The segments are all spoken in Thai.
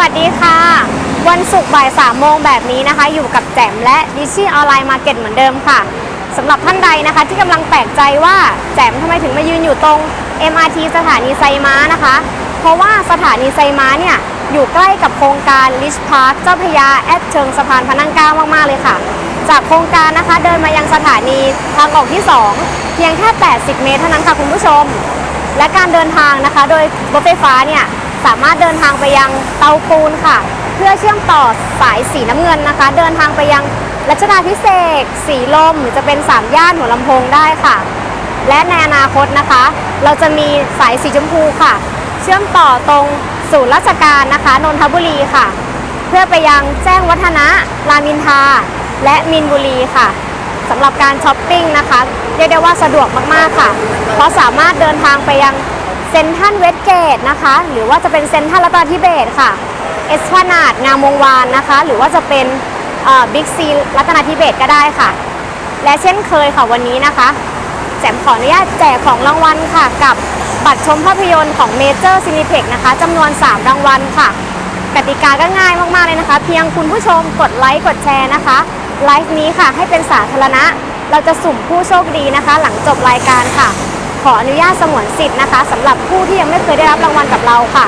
วัสดีค่ะ วันศุกร์บ่าย3โมงแบบนี้นะคะ อยู่กับแจมและดิชี่ออนไลน์มาร์เก็ตเหมือนเดิมค่ะสำหรับท่านใดนะคะ ที่กำลังแปลกใจว่าแจมทำไมถึงมายืนอยู่ตรง MRT สถานีไซม้านะคะ เพราะว่าสถานีไซม้าเนี่ยอยู่ใกล้กับโครงการ Rich Park เจ้าพยาแอดเชิงสะพานพนังเก้ามากๆเลยค่ะ จากโครงการนะคะเดินมายังสถานีทางออกที่ 2 เพียงแค่ 80 เมตรเท่านั้นค่ะคุณผู้ชม และการเดินทางนะคะ โดยรถไฟฟ้าเนี่ย สามารถเดินทางไปยังเตาปูนค่ะ เพื่อเชื่อมต่อสายสีน้ำเงินนะคะ เดินทางไปยังรัชดาพิเศษสีลม หรือจะเป็นสามย่านหัวลำโพงได้ค่ะ และในอนาคตนะคะ เราจะมีสายสีชมพูค่ะ เชื่อมต่อตรงศูนย์ราชการนะคะนนทบุรีค่ะ เพื่อไปยังแจ้งวัฒนะรามอินทราและมินบุรีค่ะสำหรับการช้อปปิ้งนะคะเรียกได้ว่าสะดวกมากๆค่ะ เพราะสามารถเดินทางไปยัง เซนทรัลเวสเกตนะคะ หรือว่าจะเป็นเซนทรัลรัตนทิเบศค่ะ เอสพนาดงามวงวานนะคะ หรือว่าจะเป็นบิ๊กซีรัตนทิเบศก็ได้ค่ะ และเช่นเคยค่ะวันนี้นะคะ แจมขออนุญาตแจกของรางวัลค่ะ กับบัตรชมภาพยนตร์ของเมเจอร์ซินิเพ็กนะคะจำนวน 3 รางวัลค่ะ กติกาก็ง่ายมากๆเลยนะคะ เพียงคุณผู้ชมกดไลค์กดแชร์นะคะไลฟ์นี้ค่ะให้เป็นสาธารณะ เราจะสุ่มผู้โชคดีนะคะ หลังจบรายการค่ะ ขออนุญาตสงวนสิทธิ์นะคะสำหรับผู้ที่ยังไม่เคยได้รับรางวัลกับเราค่ะ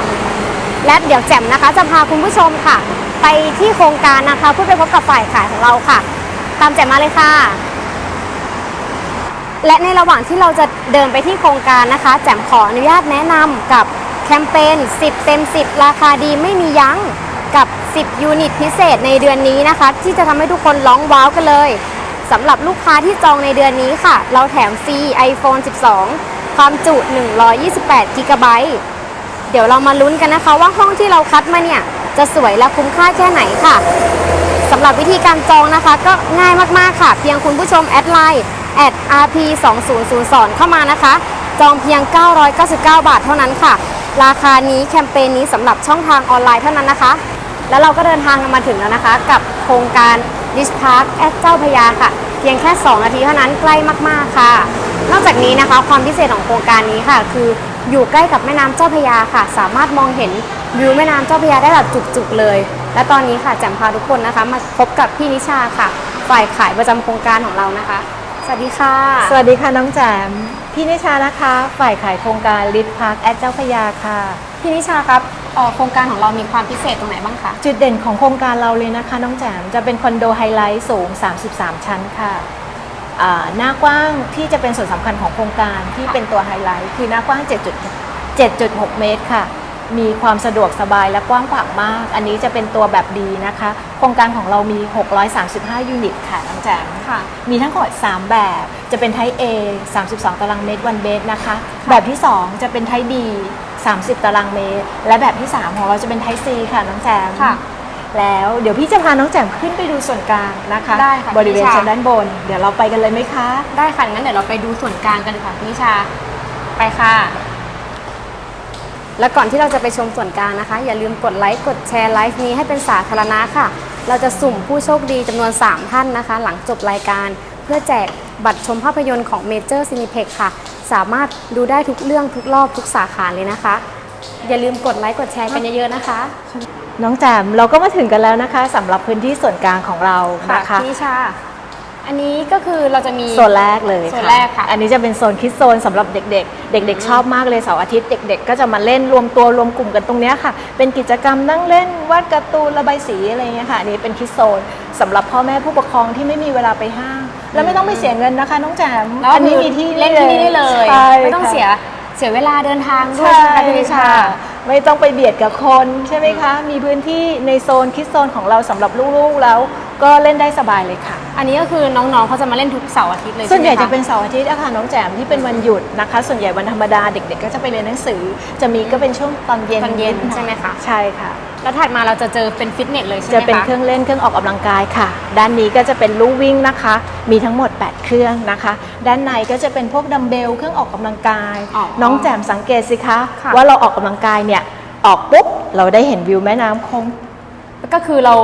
และเดี๋ยวแจ่มนะคะจะพาคุณผู้ชมค่ะ ไปที่โครงการนะคะเพื่อไปพบกับฝ่ายขายของเราค่ะ ตามแจ่มมาเลยค่ะ และในระหว่างที่เราจะเดินไปที่โครงการนะคะ แจ่มขออนุญาตแนะนำกับแคมเปญ10 เต็ม 10 ราคาดีไม่มียั้งกับ 10 ยูนิตพิเศษในเดือนนี้นะคะ ที่จะทำให้ทุกคนร้องว้าวกันเลยสำหรับลูกค้าที่จองในเดือนนี้ค่ะ เราแถมฟรี iPhone 12 ความจุ 128 g b เดี๋ยวเรามาลุ้นกันนะคะว่าห้องที่เราคัดมาเนี่ย จะสวยและคุ้มค่าแค่ไหนค่ะสำหรับวิธีการจองนะคะ ก็ง่ายมากๆค่ะ เพียงคุณผู้ชมแอดไลน์ at rp 2 0 0 2เข้ามานะคะ จองเพียง 999 บาทเท่านั้นค่ะ ราคานี้แคมเปญนี้สำหรับช่องทางออนไลน์เท่านั้นนะคะ แล้วเราก็เดินทางกันมาถึงแล้วนะคะ กับโครงการ Dish Park แอดเจ้าพยาค่ะ เพียงแค่ 2 นาทีเท่านั้นใกล้มากๆค่ะ นอกจากนี้นะคะความพิเศษของโครงการนี้ค่ะ คืออยู่ใกล้กับแม่น้ำเจ้าพยาค่ะ สามารถมองเห็นวิวแม่น้ำเจ้าพยาได้แบบจุกๆเลย และตอนนี้ค่ะแจมพาทุกคนนะคะ มาพบกับพี่นิชาค่ะ ฝ่ายขายประจำโครงการของเรานะคะ สวัสดีค่ะ สวัสดีค่ะน้องแจม พี่นิชานะคะ ฝ่ายขายโครงการลิทพาร์คแอดเจ้าพระยาค่ะ พี่นิชาครับเอ่อโครงการของเรามีความพิเศษตรงไหนบ้างคะจุดเด่นของโครงการเราเลยนะคะ น้องแจมจะเป็นคอนโดไฮไลท์สูง 33 ชั้นค่ะอ่าหน้ากว้างที่จะเป็นส่วนสำคัญของโครงการที่เป็นตัวไฮไลท์คือหน้ากว้าง7.6เมตรค่ะ มีความสะดวกสบายและกว้างขวางมาก อันนี้จะเป็นตัวแบบดีนะคะ โครงการของเรามี 635 ยูนิตค่ะน้องแจม ค่ะ มีทั้งหมด3 แบบ จะเป็นไทป์ A 32 ตารางเมตรวันเบสนะคะ แบบที่ 2 จะเป็นไทป์ B 30 ตารางเมตร และแบบที่ 3 ของเราจะเป็นไทป์ C ค่ะน้องแจมค่ะ แล้วเดี๋ยวพี่จะพาน้องแจมขึ้นไปดูส่วนกลางนะคะ ได้ค่ะบริเวณพี่ชา ชั้นด้านบน เดี๋ยวเราไปกันเลยไหมคะ ได้ค่ะงั้นเดี๋ยวเราไปดูส่วนกลางกันค่ะพี่นิชา ไปค่ะ และก่อนที่เราจะไปชมส่วนกลางนะคะ อย่าลืมกดไลค์กดแชร์ไลฟ์นี้ให้เป็นสาธารณะค่ะ เราจะสุ่มผู้โชคดีจำนวน 3 ท่านนะคะ หลังจบรายการ เพื่อแจกบัตรชมภาพยนตร์ของ Major Cineplex ค่ะ สามารถดูได้ทุกเรื่องทุกรอบทุกสาขาเลยนะคะ อย่าลืมกดไลค์กดแชร์กันเยอะๆนะคะ น้องแจมเราก็มาถึงกันแล้วนะคะสำหรับพื้นที่ส่วนกลางของเรานะคะพี่นิชาอันนี้ก็คือเราจะมีโซนแรกเลยโซนแรกค่ะ อันนี้จะเป็นโซนคิดโซนสำหรับเด็ก ๆ เด็ก ๆ ชอบมากเลยเสาร์อาทิตย์เด็ก ๆ ก็จะมาเล่นรวมตัวรวมกลุ่มกันตรงเนี้ยค่ะ เป็นกิจกรรมนั่งเล่นวาดการ์ตูนระบายสีอะไรเงี้ยค่ะอันนี้เป็นคิดโซนสำหรับพ่อแม่ผู้ปกครองที่ไม่มีเวลาไปห้าง แล้วไม่ต้องไปเสียเงินนะคะ น้องแจมแล้วอันนี้คือมีที่เล่นที่นี่ได้เลยใช่ไม่ต้องค่ะ เสียเสียเวลาเดินทางด้วยใช่ใช่ไหมคะพี่นิชา ค่ะไม่ต้องไปเบียดกับคนใช่ไหมคะ มีพื้นที่ในโซนคิดโซนของเราสำหรับลูกๆแล้ว ก็เล่นได้สบายเลยค่ะ อันนี้ก็คือน้องๆเขาจะมาเล่นทุกเสาร์อาทิตย์เลยส่วนใหญ่ช่ไมคจะเป็นเสาร์อาทิตย์อะค่ะน้องแจมที่เป็นวันหยุดนะคะ ส่วนใหญ่วันธรรมดาเด็ก ๆ ก็จะไปเรียนหนังสือ จะมีก็เป็นช่วงตอนเย็นตอนเย็นใช่ไหมคะ ใช่ค่ะ แล้วถัดมาเราจะเจอเป็นฟิตเนสเลยใช่ไหมจะคะเป็นเครื่องเล่นเครื่องออกกำลังกายค่ะ ด้านนี้ก็จะเป็นลู่วิ่งนะคะ มีทั้งหมด 8 เครื่องนะคะ ด้านในก็จะเป็นพวกดัมเบลเครื่องออกกำลังกาย น้องแจมสังเกตสิคะค่ะว่าเราออกกำลังกายเนี่ยออกปุ๊บเราได้เห็นวิวแม่น้ำคงก็คือเรา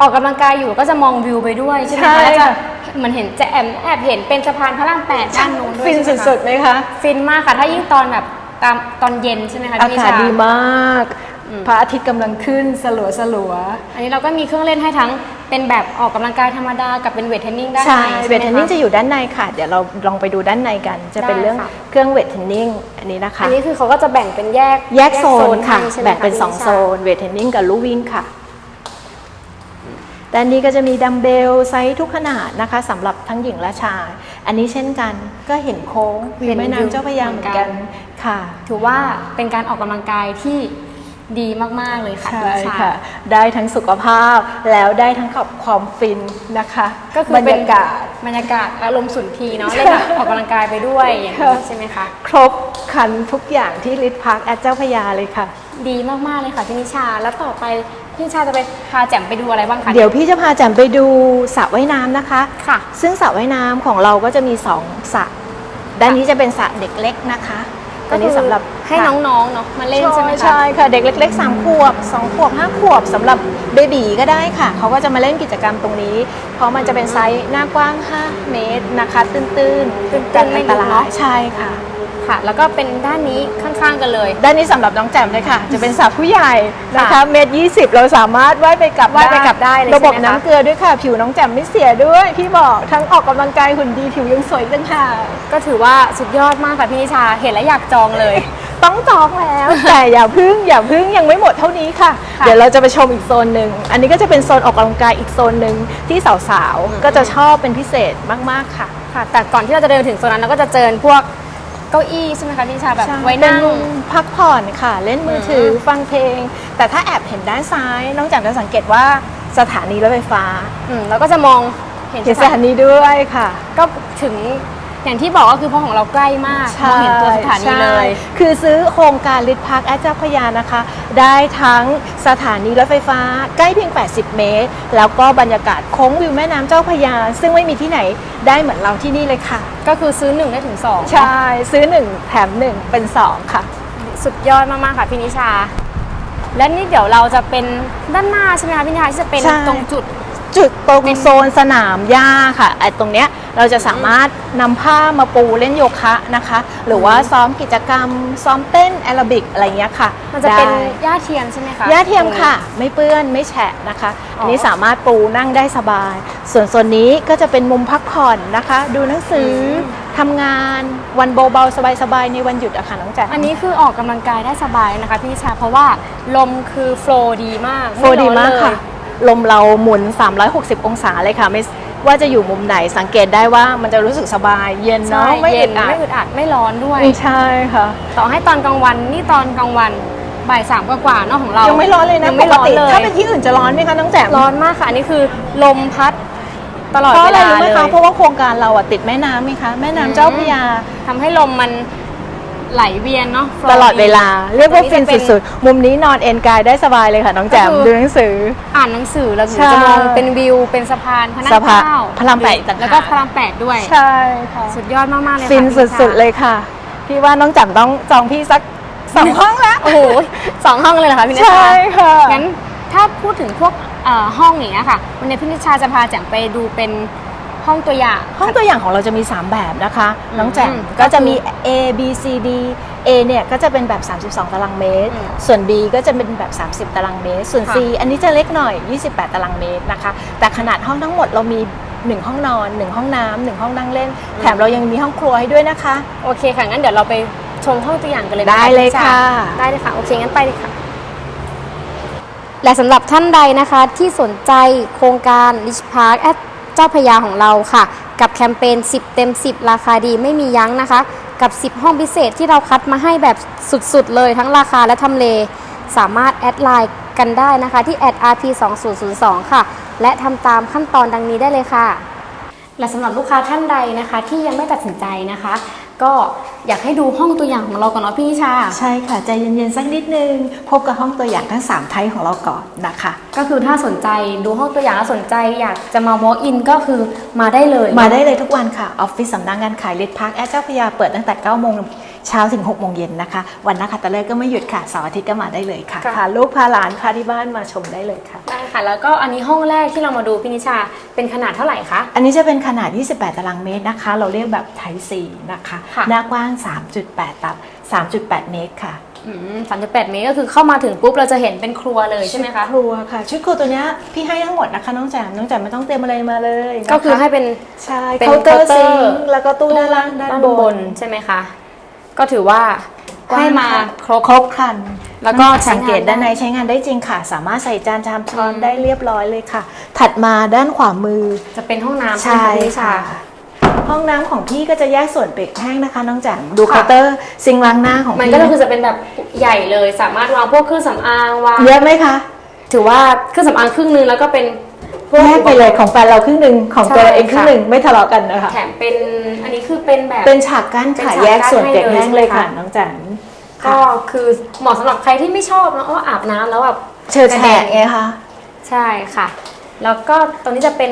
ออกกำลังกายอยู่ก็จะมองวิวไปด้วยใช่ไหมใช่คะแล้วจะค่ะเหมันเห็นจะแอบแอบเห็นเป็นสะพานพระรามแปดด้านนู้นด้วยฟินใช่ไหมคะสุดๆไหมคะฟินมากค่ะ ถ้ายิ่งตอนแบบตามตอนเย็นใช่ไหมคะอาพี่นิกาศชา ดีมาก อืม พระอาทิตย์กำลังขึ้นสลัวสลัวอันนี้เราก็มีเครื่องเล่นให้ทั้งเป็นแบบออกกำลังกายธรรมดากับเป็นเวทเทรนนิ่งได้ใช่ไหมเวทเทรนนิ่งใช่จะไหมคอยู่ด้านในค่ะ เดี๋ยวเราลองไปดูด้านในกัน จะเป็นได้เรื่องค่ะ เครื่องเวทเทรนนิ่งอันนี้นะคะ อันนี้คือเขาก็จะแบ่งเป็นแยกแยกโซนค่ะ ให้ใช่ไหมแบ่งเป็น พี่2ชาโซนเวทเทรนนิ่งกับลู่วิ่งค่ะ ด้านนี้ก็จะมีดัมเบลไซส์ทุกขนาดนะคะสำหรับทั้งหญิงและชาย อันนี้เช่นกันก็เห็นโค้งวิวแม่น้ำเจ้าพระยาเหมือนกันค่ะ ถือว่าเป็นการออกกำลังกายที่ดีมาก ๆ เลยค่ะใช่พี่ชาค่ะ ได้ทั้งสุขภาพแล้วได้ทั้งกับความฟินนะคะ ก็คือบรรเป็นยากาศบรรยากาศอารมณ์สุนทรีย์เนาะเล่นแบบออกกำลังกายไปด้วยอย่างนี้ค่ะใช่ไหมคะครบครันทุกอย่างที่ลิทพาร์คแอดเจ้าพระยาเลยค่ะ ดีมาก ๆ เลยค่ะพี่นิชาแล้วต่อไป พี่นิชาจะไปพาแจ่มไปดูอะไรบ้างคะ เดี๋ยวพี่จะพาแจมไปดูสระว่ายน้ำนะคะ ค่ะ ซึ่งสระว่ายน้ำของเราก็จะมีสองสระด้านนี้จะเป็นสระเด็กเล็กนะคะอันนี้สำหรับให้น้องๆเนาะมาเล่นใช่ไหมคะ ใช่ค่ะเด็กเล็กๆ3ขวบ2ขวบ5ขวบสำหรับเบบีก็ได้ค่ะ เขาก็จะมาเล่นกิจกรรมตรงนี้ เพราะมันจะเป็นไซส์หน้ากว้าง 5 เมตรนะคะ ตื้นๆตื้นๆกันไม่อันลึตกราเนอะยใช่ค่ะ ค่ะ แล้วก็เป็นด้านนี้ข้างๆกันเลย ด้านนี้สำหรับน้องแจ่มเลยค่ะ จะเป็นสระผู้ใหญ่นะคะค่ะเมตรยี่สิบเราสามารถว่ายไปกลับว่ายไปกลับได้เลยระบบใช่ไหมคะ น้ำเกลือด้วยค่ะ ผิวน้องแจ่มไม่เสียด้วย พี่บอกทั้งออกกำลังกายหุ่นดีผิวยังสวยอีกต่างหากก็ถือว่าสุดยอดมากค่ะพี่นิชา เห็นแล้วอยากจองเลย ต้องจองแล้ว แต่อย่าพึ่งอย่าพึ่งยังไม่หมดเท่านี้ค่ะ ค่ะเดี๋ยวเราจะไปชมอีกโซนหนึ่งอันนี้ก็จะเป็นโซนออกกำลังกายอีกโซนหนึ่งที่สาวๆก็จะชอบเป็นพิเศษมากๆค่ะ ค่ะ แต่ก่อนที่เราจะเดินถึงโซนนั้นเราก็จะเจอพวก เก้าอี้ใช่ไหมคะพี่นิชาแบบใช่ไว้นั่ง เป็มุมพักผ่อนค่ะ เล่นมือถืออมฟังเพลง แต่ถ้าแอบเห็นด้านซ้าย น้องแจ่มจะสังเกตว่าสถานีรถไฟฟ้า อืมแล้วก็จะมองเห็นเห็นสชัดถานีด้วยค่ะๆก็ถึง อย่างที่บอกก็คือเพราะของเราใกล้มากมองเห็นตัวสถานีใช่เลยคือซื้อโครงการลิทพาร์คแอดเจ้าพระยานะคะ ได้ทั้งสถานีรถไฟฟ้าใกล้เพียง 80 เมตร แล้วก็บรรยากาศโค้งวิวแม่น้ำเจ้าพระยา ซึ่งไม่มีที่ไหนได้เหมือนเราที่นี่เลยค่ะ ก็คือซื้อหนึ่งได้ถึงสองใช่ ซื้อ 1 แถม 1 เป็น 2 ค่ะ สุดยอดมากๆค่ะพี่นิชา และนี่เดี๋ยวเราจะเป็นด้านหน้าใช่ไหมคะพี่นิชาที่จะเป็นใช่ ตรงจุด จุดตรงเป็นโซนสนามหญ้าค่ะไอ้ตรงเนี้ยเราจะสามารถนำผ้ามาปูเล่นโยคะนะคะ หรือว่าซ้อมกิจกรรม ซ้อมเต้นแอโรบิกอะไรเงี้ยค่ะมันจะเป็นได้หญ้าเทียมใช่ไหมคะ หญ้าเทียมค่ะ ไม่เปื้อนไม่แฉะนะคะอ๋ออัอันนี้สามารถปูนั่งได้สบาย ส่วนโซนนี้ก็จะเป็นมุมพักผ่อนนะคะ ดูหนังสืออทำงานวันเบาๆสบายๆในวันหยุดอะค่ะน้องแจ๋อันนี้คือออกกำลังกายได้สบายนะคะพี่นิชาเพราะว่าลมคือโฟลว์ดีมากโฟลว์ดีไร้อนมากเลยค่ะ ลมเราหมุน 360 องศาเลยค่ะไม่ว่าจะอยู่มุมไหนสังเกตได้ว่ามันจะรู้สึกสบายเย็นใช่เนาะไม่เย็อึนดอัดไม่อึดอัดไม่ร้อนด้วยใช่ค่ะ ต่อให้ตอนกลางวันนี่ตอนกลางวันบ่ายสามกว่าๆเนาะของเรายัยังไม่ร้อนเลยนะงไม่ปร้กอนติเลยถ้าเป็นที่อื่นจะร้อนไหมคะน้องแจ๋มร้อนมากค่ะอันนี้คือลมพัดตลอดเพราะเวอะไรลารู้ไหมเลยคะเพราะว่าโครงการเราอะติดแม่น้ำไหมคะแม่น้ำเจ้าพระยาทำให้ลมมัน ไหลเวียนเนาะตลอดเวลา เรียกว่าอัฟินจะเป็สุดๆ มุมนี้นอนเอนกายได้สบายเลยค่ะ น้องแจ่มก็คือ ดูหนังสืออ่านหนังสือแล้วหนูใช่จะมองเป็นวิวเป็นสะพานพระนั่งสะพานเกล้าพระรามแปดต่างหาก แล้วก็พระรามแปดด้วย ใช่ค่ะ สุดยอดมากๆเลยค่ะฟินพี่ชาสุดๆ เลยค่ะ พี่ว่าน้องแจ่มต้องจองพี่สักสองห้องแล้วโอ้โหสองห้องเลยเหรอคะพี่นิชา ใช่ค่ะ งั้นถ้าพูดถึงพวกเอ่อห้องอย่างเงี้ยค่ะ วันนี้พี่นิชาจะพาแจ่มไปดูเป็น ห้องตัวอย่าง ห้องตัวอย่างของเราจะมี 3 แบบนะคะอืมน้องแจ่มอืมก็จะมีก็คือ A B C D A เนี่ยก็จะเป็นแบบ 32 ตารางเมตรอืมส่วน B ก็จะเป็นแบบ 30 ตารางเมตร ส่วนค่ะ C อันนี้จะเล็กหน่อย 28 ตารางเมตรนะคะ แต่ขนาดห้องทั้งหมดเรามี1ห้องนอน1ห้องน้ำหนึ่งห้องนั่งเล่น แถมเรายังมีห้องครัวให้ด้วยนะคะ โอเคค่ะ งั้นเดี๋ยวเราไปชมห้องตัวอย่างกันเลยนะคะได้เลยพี่นิชาค่ะ ได้เลยค่ะ โอเค งั้นไปเลยค่ะ และสำหรับท่านใดนะคะที่สนใจโครงการ Rich Park แอด เจ้าพยาของเราค่ะ กับแคมเปญ10 เต็ม 10 ราคาดีไม่มียั้งนะคะ กับ 10 ห้องพิเศษที่เราคัดมาให้แบบสุดๆ เลยทั้งราคาและทำเล สามารถแอดไลน์กันได้นะคะที่ @rp2002 ค่ะ และทำตามขั้นตอนดังนี้ได้เลยค่ะ และสำหรับลูกค้าท่านใดนะคะที่ยังไม่ตัดสินใจนะคะ ก็อยากให้ดูห้องตัวอย่างของเราก่อนเนาะพี่นิชา ใช่ค่ะ ใจเย็นๆสักนิดนึง พบกับห้องตัวอย่างทั้ง 3 ไทยของเราก่อนนะคะ ก็คือถ้าสนใจดูห้องตัวอย่างแล้วสนใจอยากจะมา walk in ก็คือมาได้เลย มาได้เลยทุกวันค่ะ ออฟฟิศสำนักงานขายลิทพาร์คแอดเจ้าพยาเปิดตั้งแต่9โมง เช้าถึง6โมงเย็นนะคะ วันนักขัตฤกษ์ก็ไม่หยุดค่ะเสาร์อาทิตย์ก็มาได้เลยค่ะค่ะ พาลูกพาหลานพาที่บ้านมาชมได้เลยค่ะ ได้ค่ะ แล้วก็อันนี้ห้องแรกที่เรามาดูพี่นิชาเป็นขนาดเท่าไหร่คะ อันนี้จะเป็นขนาด 28 ตารางเมตรนะคะ เราเรียกแบบไทยซีนะคะ ค่ะ หน้ากว้าง 3.8 ตับ 3.8 เมตรค่ะออืมสามจุดแปดเมตรก็คือเข้ามาถึงปุ๊บเราจะเห็นเป็นครัวเลยใช่ไหมคะ ชุดครัวค่ะ ชุดครัวตัวเนี้ยพี่ให้ทั้งหมดนะคะน้องแจมน้องแจมไม่ต้องเตรียมอะไรมาเลยนะคะก็คือให้เป็น ใช่เป็นเคาน์เตอร์ เคาน์เตอซิร์งค์แล้วก็ตู้ด้านล่างด้านด้านบบนนใช่ไหมคะ ก็ถือว่าให้มาครบครบครัน แล้วก็ใช้สังเกตงานได้ด้านในใช้งานได้จริงค่ะ สามารถใส่จานชามช้อนได้เรียบร้อยเลยค่ะ ถัดมาด้านขวามือ จะเป็นห้องน้ำใช่ไหมคะพี่นิชาค่ะ ห้องน้ำของพี่ก็จะแยกส่วนเปียกแห้งนะคะน้องแจมดูค่ะเคาน์เตอร์ซิงค์ล้างหน้าของมันพี่ก็คือจะเป็นแบบใหญ่เลย สามารถวางพวกเครื่องสำอางวางเยอะไหมคะ ถือว่าเครื่องสำอางครึ่งนึงแล้วก็เป็นพวก แยกไปเลยของแฟนเราครึ่งหนึ่งของตัวเราเองครึ่งหนึ่งไม่ทะเลาะกันนะคะแถมเป็นอันนี้คือเป็นแบบเป็นฉากกั้นเป็นค่ะฉากกั้นแยกส่วนเปียกให้เลยแห้งเลยค่ะใช่ไหมคะน้องแจมก็คือเหมาะสำหรับใครที่ไม่ชอบเนอะว่าอาบน้ำแล้วแบบเชิญแฉะไงคะใช่ค่ะ แล้วก็ตรงนี้จะเป็น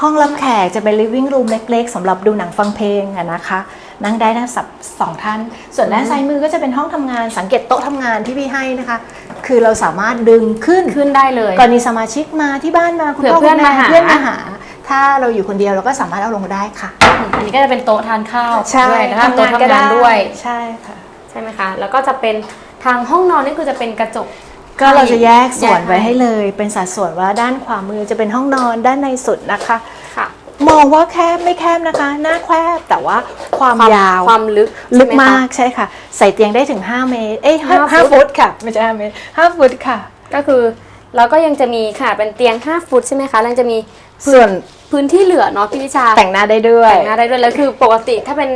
ห้องรับแขกจะเป็น living room เล็กๆสำหรับดูหนังฟังเพลงอะนะคะ นั่งได้ทั้งสับสองท่าน ส่วนด้านซ้ายมือก็จะเป็นห้องทำงานสังเกตโต๊ะทำงานที่พี่ให้นะคะ คือเราสามารถดึงขึ้นขึ้นได้เลย กรณีสมาชิกมาที่บ้านมาคุณเผื่อพ่อเพื่อนคุณแมาหาเพื่อนมาหา ถ้าเราอยู่คนเดียวเราก็สามารถเอาลงได้ค่ะ อันนี้ก็จะเป็นโต๊ะทานข้าวใช่ด้วยนะคะโต๊ะทำงานด้วยใช่ค่ะใช่ไหมคะแล้วก็จะเป็นทางห้องนอนนี่คือจะเป็นกระจกก็เราจะแยกส่วนแยกให้ไว้ให้เลย เป็นสัดส่วนว่าด้านขวามือจะเป็นห้องนอนด้านในสุดนะคะค่ะ มองว่าแคบไม่แคบนะคะ หน้าแคบแต่ว่าความยาว ความลึกลึกใช่ไหมากคะใช่ค่ะ ใส่เตียงได้ถึง 5 เมตร เอ้ยห้าห้าฟุตฟุตค่ะ ไม่ใช่5เมตร5ฟุตค่ะ ก็คือแล้วก็ยังจะมีค่ะเป็นเตียง 5 ฟุตใช่ไหมคะแล้วยังจะมีส่วนพื้นที่เหลือเนาะพี่วิชาแต่งหน้าได้ด้วยแต่งหน้าได้ด้วยแล้วคือปกติถ้าเป็น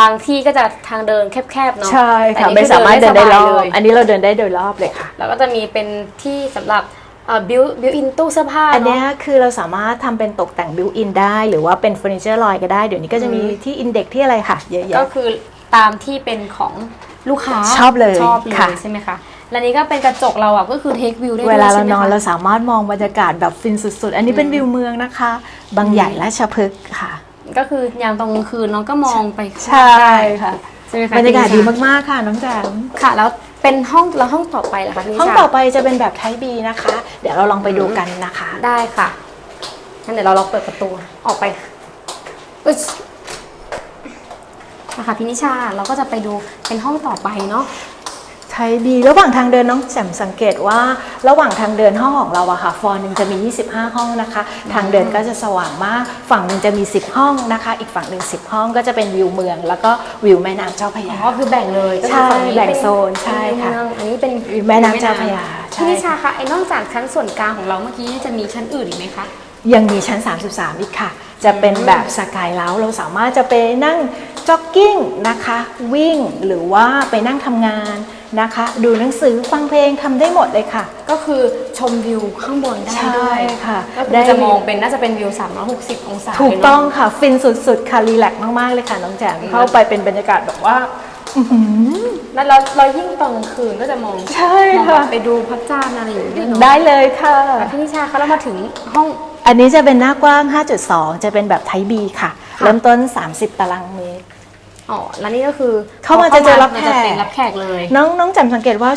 บางที่ก็จะทางเดินแคบๆเนาะใช่ค่ะแต่ไม่นี่สามารถเดินได้รอสบบายเลยอันนี้เราเดินได้โดยรอบเลยค่ะแล้วก็จะมีเป็นที่สำหรับเอ่อ บิวบิวอินตู้เสื้อผ้าอันเนี้ยเนาะคือเราสามารถทำเป็นตกแต่งบิวอินได้ หรือว่าเป็นเฟอร์นิเจอร์ลอยก็ได้ เดี๋ยวนี้ก็จะมีอืมที่อินเด็กที่อะไรค่ะเยอะก็แยะคือตามที่เป็นของลูกค้าชอบเลยชอบเลยค่ะใช่ไหมคะและนี้ก็เป็นกระจกเราอะก็คือเทควิวได้ด้วยเวลาเราใช่ไหมนอนคะเราสามารถมองบรรยากาศแบบฟินสุดๆ อันนี้เป็นวิวเมืองนะคะ บางใหญ่ราชพฤกษ์ค่ะ ก็คืออย่างตอนกลางคืนน้องก็มองไปใช่ค่ะใช่ไหมคะบรรยากาศดีพี่นิชมากๆค่ะน้องแจมค่ะ แล้ว เป็นห้องแล้วห้องต่อไปล่ะคะพี่นิชาห้องต่อไปจะเป็นแบบไทบีนะคะ เดี๋ยวเราลองไปดูกันนะคะ ได้ค่ะงั้นเดี๋ยวเราลองเปิดประตูออกไปอึ๊ยนะคะพี่นิชาเราก็จะไปดูเป็นห้องต่อไปเนาะ ไทบีระหว่างทางเดินน้องแจ่มสังเกตว่า ระหว่างทางเดินห้องของเราอะค่ะ ฟอร์หนึ่งจะมี 25 ห้องนะคะ ทางเดินก็จะสว่างมาก ฝั่งหนึ่งจะมี 10 ห้องนะคะ อีกฝั่งหนึ่ง10 ห้องก็จะเป็นวิวเมือง แล้วก็วิวแม่น้ำเจ้าพระยาอ๋อคือแบ่งเลยก็คือใช่ฝั่นี้แบ่งเป็นโซนใช่ค่ะ เมืองอันนี้เป็นแม่น้ำเจ้าพระยาใช่ พี่นิชาคะไอ้นอกจากชั้นส่วนกลางของเราเมื่อกี้จะมีชั้นอื่นอีกไหมคะ ยังมีชั้น 33 อีกค่ะ จะเป็นแบบสกายเล้าเราสามารถจะไปนั่งจ็อกกิ้งนะคะ วิ่งหรือว่าไปนั่งทำงาน นะคะ ดูหนังสือฟังเพลงทำได้หมดเลยค่ะ ก็คือชมวิวข้างบนได้ใช่ด้วยค่ะก็คือได้จะมองเป็นน่าจะเป็นวิว 360 องศาถูกเลยเนะต้องค่ะ ฟินสุดๆ ค่ะ รีแลกซ์มาก ๆ เลยค่ะน้องแจมเข้าไปเป็นบรรยากาศแบบว่าอื้อหือแล้วเราเรายิ่งตอนกลางคืนก็จะมองใช่มองค่ะแบบไปดูพระจันทร์อะไรอย่างเงี้ยเนาะได้เลยค่ะอะพี่นิชาคะเรามาถึงห้อง อันนี้จะเป็นหน้ากว้าง 5.2 จะเป็นแบบไทบีค่ะค่ะเริ่มต้น 30 ตารางเมตร อ๋อแล้วนี่ก็คือเข้ามาจะเจอรับแขกจะเป็นรับแขกเลย น้องน้องแจมสังเกตว่า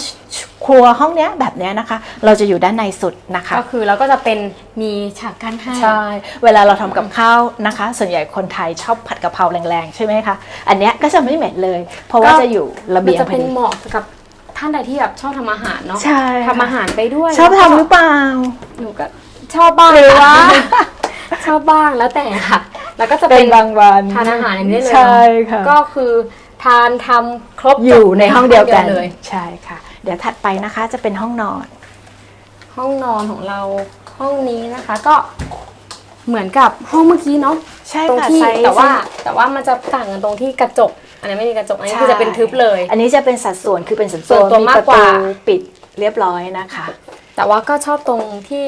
ครัวห้องเนี้ยแบบเนี้ยนะคะ เราจะอยู่ด้านในสุดนะคะ ก็คือเราก็จะเป็นมีฉากกั้นให้ใช่เวลาเราทำกับข้าวนะคะ ส่วนใหญ่คนไทยชอบผัดกะเพราแรงๆ ใช่ไหมคะ อันเนี้ยก็จะไม่เหม็นเลย เพราะว่าจะอยู่ระเบียงมันจะพอเป็นดีเหมาะกับท่านใดที่แบบชอบทำอาหารเนาะใช่ค่ะทำอาหารไปด้วย ชอบแล้วก็ทำหรือเปล่าหนูก็ชอบบ้างหรือว่าชอบบ้างแล้วแต่ค่ะ แล้วก็จะเป็เป็นนบางวันทานอาหารอย่างนี้ได้เลยใช่ค่ะก็คือทานทำครบอยู่ในห้องเดียวกันเลย ใช่ค่ะ เดี๋ยวถัดไปนะคะจะเป็นห้องนอน ห้องนอนของเราห้องนี้นะคะก็เหมือนกับห้องเมื่อกี้เนาะใช่ตรงค่ะที่ไซส์แต่ว่า แต่ว่ามันจะต่างกันตรงที่กระจก อันนี้ไม่มีกระจกอันนี้คือจะเป็นทึบเลย อันนี้จะเป็นสัดส่วนคือเป็นสัดส่ส่ววนนตัวมีมากประกว่าตูปิดเรียบร้อยนะคะ แต่ว่าก็ชอบตรงที่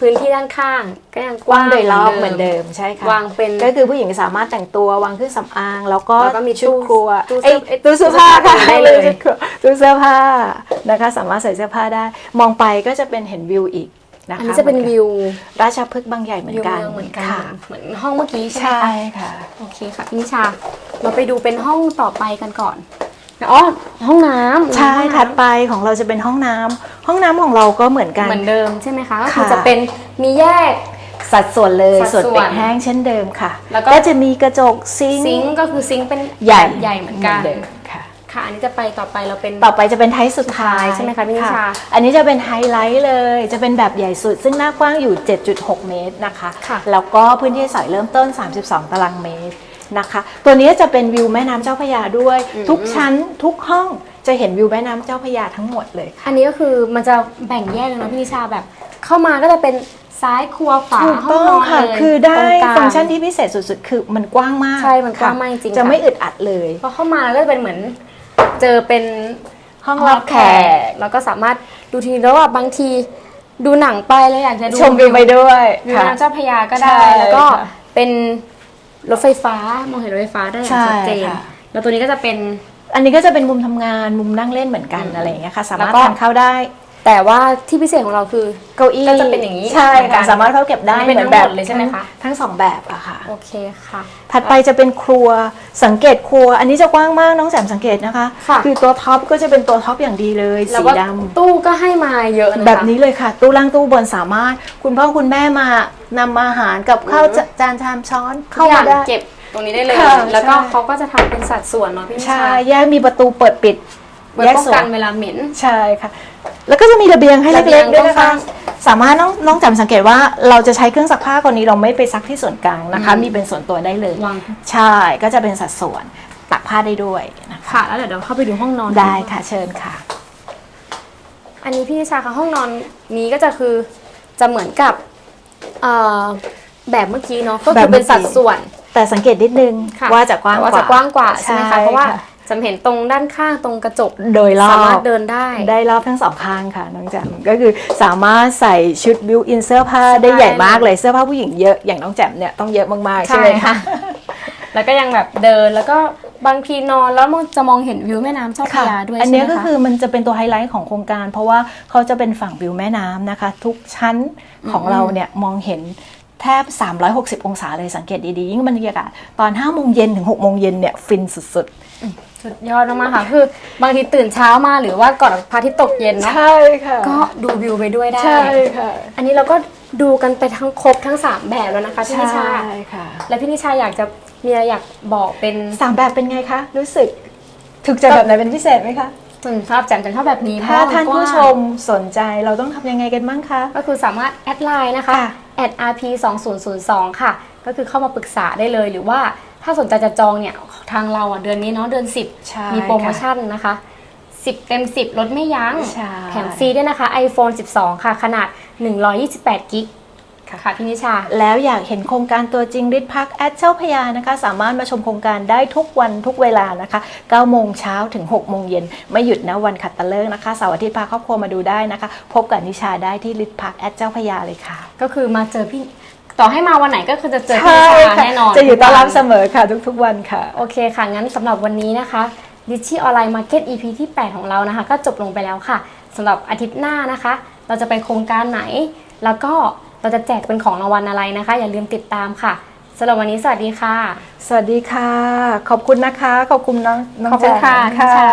พื้นที่ด้านข้างก็ยังกกว้าว้างงโดยรอบเหมือนเดิมใช่ค่ะวางเป็นก็คือผู้หญิงสามารถแต่งตัววางเครื่องสำอาง แล้วก็แล้วก็มีชุดตู้ครัวตู้เอ้ยเสื้อตู้เสื้อผ้าค่ะได้เลยชุดครัวตู้เสื้อผ้านะคะ สามารถใส่เสื้อผ้าได้ มองไปก็จะเป็นเห็นวิวอีกนะคะอันนี้จะเป็นวิวราชพฤกษ์บางใหญ่เหมือวินวกันเมืองเหมือนกันค่ะเหมือนห้องเมื่อกี้ใช่ไหมใช่คะค่ะโอเคค่ะพี่นิชาเราไปดูเป็นห้องต่อไปกันก่อน อ๋อห้องน้ำใช่ห้องน้ำถัดไปของเราจะเป็นห้องน้ำห้องน้ำของเราก็เหมือนกัน เหมือนเดิมใช่ไหมคะก็คือค่ะ จะเป็นมีแยก สัดส่วนเลยสัดส่ส่ววนนเปียกแห้งเช่นเดิมค่ะแล้วก็ก็จะมีกระจกซิงค์ซิงก์ก็คือซิงก์เป็นใหญ่ใหญ่เหมือนกันเดิมค่ะ ค่ะ อันนี้จะไปต่อไปเราเป็น ต่อไปจะเป็นไทป์สุดท้ายสุดท้ายใช่ไหมคะพี่นิชาอันนี้จะเป็นไฮไลท์เลย จะเป็นแบบใหญ่สุด ซึ่งหน้ากว้างอยู่ 7.6 เมตรนะคะ ค่ะ แล้วก็พื้นที่สอยเริ่มต้น 32 ตารางเมตร นะคะ ตัวนี้จะเป็นวิวแม่น้ำเจ้าพระยาด้วยทุกชั้นทุกห้องจะเห็นวิวแม่น้ำเจ้าพระยาทั้งหมดเลยค่ะอันนี้ก็คือมันจะแบ่งแยกเลยนะพี่นิชาแบบ เข้ามาก็จะเป็นซ้ายครัวขวาถูกห้องต้อนงอนค่ะเลยคือได้ตรงกลา ฟังก์ชันที่พิเศษสุดๆ คือมันกว้างมากใช่มันกว้างค่ะมากจริงๆจะค่ะไม่อึดอัดเลย พอเข้ามาแล้วก็จะเป็นเหมือนเจอเป็น ห้องรับแขกแล้วก็สามารถดูทีวีแล้วว่าบางทีดูหนังไปแล้วอยากจะดูชมวิวไปด้วยวิวค่ะ น้ำเจ้าพระยาก็ใช่ได้แล้วก็ค่ะ เป็น รถไฟฟ้ามองเห็นรถไฟฟ้าได้อย่างใช่ชัดเจนค่ะ แล้วตัวนี้ก็จะเป็น อันนี้ก็จะเป็นมุมทำงานมุมนั่งเล่นเหมือนกันอะไรอย่างเงี้ยค่ะ สามารถแล้วก็ ทานข้าวได้ แต่ว่าที่พิเศษของเราคือเก้าอี้ก็จะเป็นอย่างนี้ใช่เหมือนกัค่ะนสามารถเข้าเก็บได้อันนี้เป็นเหมือนแบบทั้งหมดเลยใช่ไหมคะทั้งทั้งสองแบบอะค่ะ โอเคค่ะ ถัดไปจะเป็นครัวสังเกตครัว อันนี้จะกว้างมากน้องแสมสังเกตนะคะค่ะ อตัวท็อปก็จะเป็นตัวท็อปอย่างดีเลยแล้วสีก็ดำ ตู้ก็ให้มาเยอะนะคะ แบบนี้เลยค่ะ ตู้ล่างตู้บนสามารถ คุณพ่อคุณแม่มานำอาหารกับข้าวจจานชามช้อนเข้าเข้ามามาได้ เก็บตรงนี้ได้เลย ค่ะแล้วก็ใช่ เขาก็จะทำเป็นสัดส่วนเนาะพี่นิใช่ชาแยกมีประตูเปิดปิด ไว้แยกป้องส่วกันนเวลาเหม็น ใช่ค่ะ แล้วก็จะมีระเบียงให้ระเบีเล็ยกงๆด้วยนะก็สร้าคะงสามารถน้องน้องจำสังเกตว่าเราจะใช้เครื่องซักผ้าคนนี้เราไม่ไปซักที่ส่วนกลางนะคะมีเป็นส่วนตัวได้เลย วางใช่ก็จะเป็นสัดส่วนตักผ้าได้ด้วยนะคะค่ะแล้วเดี๋ยวเราเข้าไปดูห้องนอนได้ค่ะเชิญค่ะ อันนี้พี่นิชาคะห้องนอนนี้ก็จะคือจะเหมือนกับเอ่อแบบเมื่อกี้เนาะก็แบคืบอเมื่เป็อนกี้สัดส่วน แต่สังเกตนิดนึงค่ะว่าจะกว้างแต่กว่าว่าจะกว้างกว่าใช่ไหมคะเพราะว่า ค่ จะเห็นตรงด้านข้างตรงกระจกโดยรอสามารบถเดินได้ได้รอบทั้งสองข้างค่ะน้องแจมก็คือสามารถใส่ชุดบิวอินเสื้อผ้าได้ใช่ใหญ่มากเลยเสื้อผ้าผู้หญิงเยอะอย่างน้องแจมเนี่ยต้องเยอะมากๆใช่ไหมคะแล้วก็ยังแบบเดินแล้วก็บางทีนอนแล้วมันจะมองเห็นวิวแม่น้ำเจ้าพระยาด้วยอันใช่เนี้ยไหมก็คะคือมันจะเป็นตัวไฮไลท์ของโครงการ เพราะว่าเขาจะเป็นฝั่งวิวแม่น้ำนะคะ ทุกชั้นของเราเนี่ยมองเห็นแทบ 360 องศาเลยสังเกตดีๆ ยิ่งบรรยากาศตอน5โมงเย็นถึง6โมงเย็นเนี่ยฟินสุด สุดยอดมากๆค่ะ คือบางทีตื่นเช้ามาหรือว่าก่อนพระอาทิตย์ตกเย็นๆเนาะใช่ค่ะ ก็ดูวิวไปด้วยได้ใช่ค่ะ อันนี้เราก็ดูกันไปทั้งครบทั้ง3แบบแล้วนะคะพี่นิชาใช่ค่ะ และพี่นิชาอยากจะมีอะไรอยากบอกเป็นสามแบบเป็นไงคะ รู้สึกถูกใจแบบไหนเป็นพิเศษไหมคะส่วนสำหรับแจมแจมชอบแบบนี้ถ้าเพระท่านกว้ผู้งชมสนใจเราต้องทำยังไงกันบ้างคะ ก็คือสามารถแอดไลน์นะคะค่ะแอด rp 2 0 0 2ค่ะ ก็คือเข้ามาปรึกษาได้เลยหรือว่าถ้าสนใจจะจองเนี่ย ทางเราอะเดือนนี้เนาะเดือน ใช่10 มีโปรโมชั่นนะคะ 10 เต็ม 10 ลดไม่ยัง้ง ใช่ แถมฟรีด้วยนะคะ iPhone 12 ค่ะ ขนาด 128กิกค่ะพี่นิชา แล้วอยากเห็นโครงการตัวจริงริดพักแอดเจ้าพระยานะคะ สามารถมาชมโครงการได้ทุกวันทุกเวลานะคะ9โมงเช้าถึง6โมงเย็นไม่หยุดนะวันขัดตะเลิกนะคะเสาร์อาทิตย์พาครอบครัวมาดูได้นะคะ พบกับนิชาได้ที่ริดพักแอดเจ้าพระยาเลยค่ะ ก็คือมาเจอพี่ ต่อให้มาวันไหนก็คือจะเจอพี่นิชาแน่นอนจะอยู่ต้อนรับทุกเสวันมอค่ะ ทุกๆวันค่ะ โอเคค่ะ งั้นสำหรับวันนี้นะคะ d i c h i Online Market EP ที่ 8 ของเรานะคะ ก็จบลงไปแล้วค่ะสำหรับอาทิตย์หน้านะคะ เราจะไปโครงการไหน แล้วก็เราจะแจกเป็นของรางวัลอะไรนะคะ อย่าลืมติดตามค่ะสำหรับวันนี้สวัสดีค่ะ สวัสดีค่ะ ขอบคุณนะคะ ขอบคุณน้องน้องขอบคุณแจมค่ะค่ะนิชา